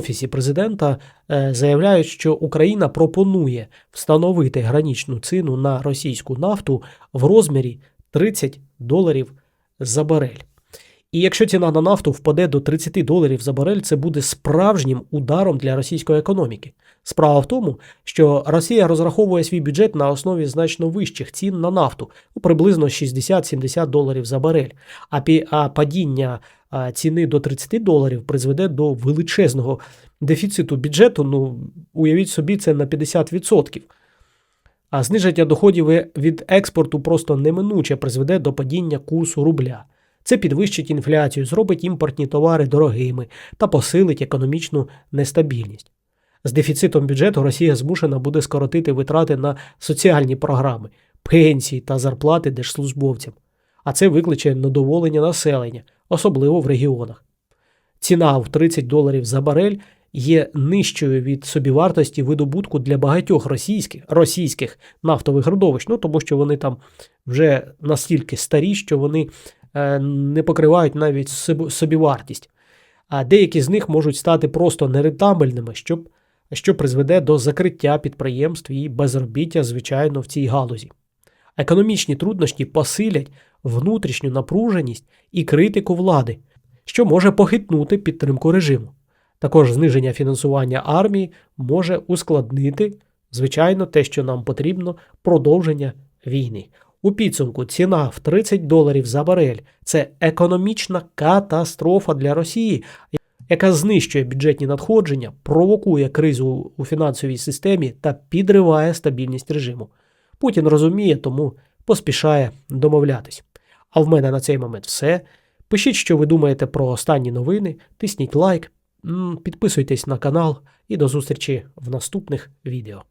Офісі президента е, заявляють, що Україна пропонує встановити гранічну ціну на російську нафту в розмірі 30 доларів за барель. І якщо ціна на нафту впаде до 30 доларів за барель, це буде справжнім ударом для російської економіки. Справа в тому, що Росія розраховує свій бюджет на основі значно вищих цін на нафту, приблизно 60-70 доларів за барель. А, падіння ціни до 30 доларів призведе до величезного дефіциту бюджету. Ну, уявіть собі, це на 50%. А зниження доходів від експорту просто неминуче призведе до падіння курсу рубля. Це підвищить інфляцію, зробить імпортні товари дорогими та посилить економічну нестабільність. З дефіцитом бюджету Росія змушена буде скоротити витрати на соціальні програми, пенсії та зарплати держслужбовцям, а це викличе недоволення населення, особливо в регіонах. Ціна в 30 доларів за барель є нижчою від собівартості видобутку для багатьох російських, російських нафтових родовищ, ну тому що вони там вже настільки старі, що вони не покривають навіть собі- собівартість. А деякі з них можуть стати просто нерентабельними, що призведе до закриття підприємств і безробіття, звичайно, в цій галузі. Економічні труднощі посилять внутрішню напруженість і критику влади, що може похитнути підтримку режиму. Також зниження фінансування армії може ускладнити, звичайно, те, що нам потрібно, продовження війни. У підсумку ціна в 30 доларів за барель це економічна катастрофа для Росії, яка знищує бюджетні надходження, провокує кризу у фінансовій системі та підриває стабільність режиму. Путін розуміє, тому поспішає домовлятись. А в мене на цей момент все. Пишіть, що ви думаєте про останні новини, тисніть лайк, підписуйтесь на канал і до зустрічі в наступних відео.